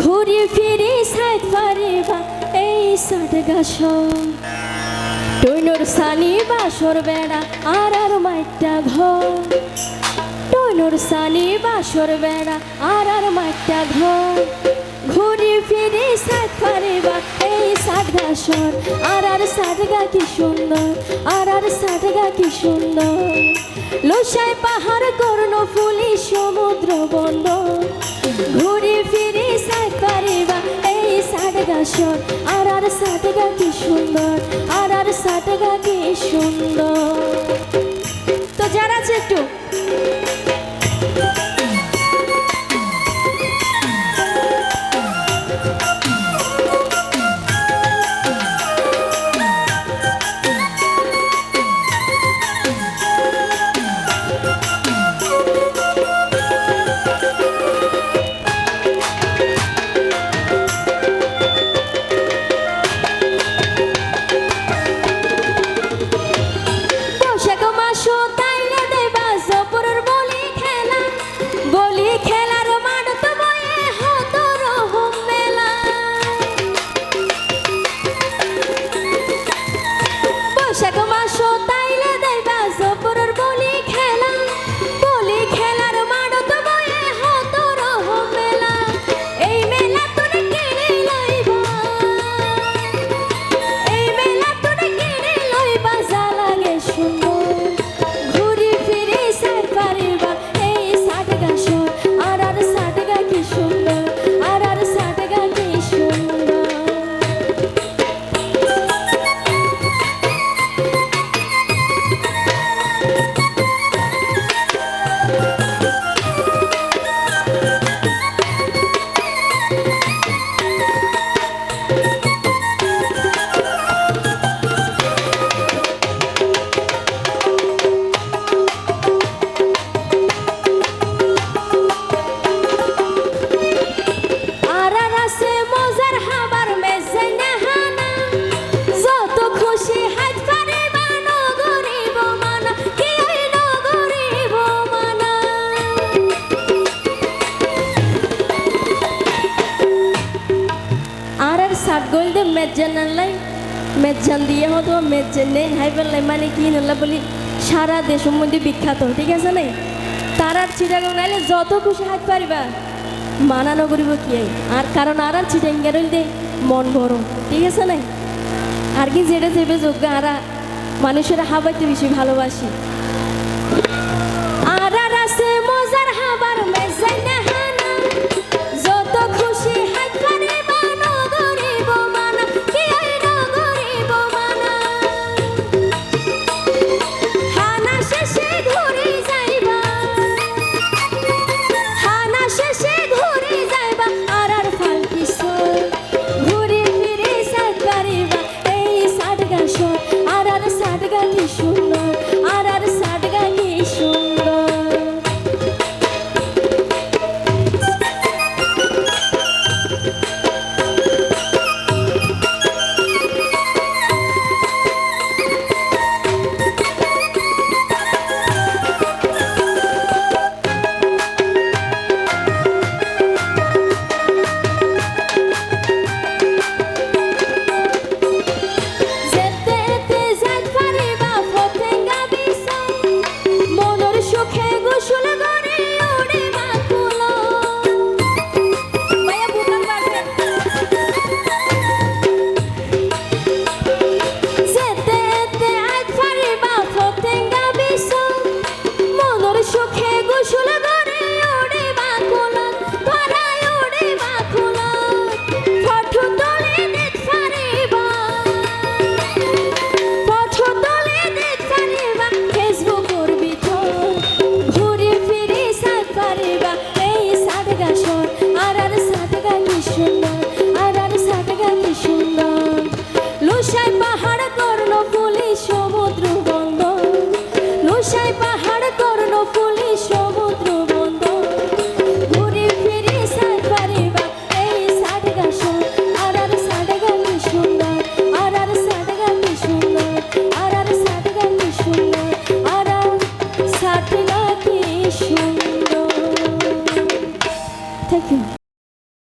ঘুরি ফিরে সাইড পারে বা, এই সাট গাছ। টৈনর সানি বাসর বেড়া আর আর মাইটা ঘর। টৈনর সানি বাসর বেড়া আর আর মাইটা ঘর। ঘুরি ফিরি সাইড পারে বা, এই সাট গাছর। আর আর সাট গা কি সুন্দর, আর আর সাট গা কি সুন্দর। লোসাই পাহাড় কর্ণ ফুলি সমুদ্র বন্দর সাট আর আর সাথে কি সুন্দর। আর আর সাথে কি সুন্দর। তো যারা একটু। আর আর সাত গোল দে মেজান লাই মেজান দিয়ে হতো মেজান নেই হাই পেলাই মানে কি নলা বলি সারা দেশের মধ্যে বিখ্যাত ঠিক আছে নাই তার আর চিটাগাং নাইলে যত খুশি হাত পারিবা মানা করিব কি? আর কারণ আর আর চিটাং গেরল দে মন বড় ঠিক আছে নাই আর কি যেটা দেবে যোগ্য আরা মানুষের হাবাইতে বেশি ভালোবাসি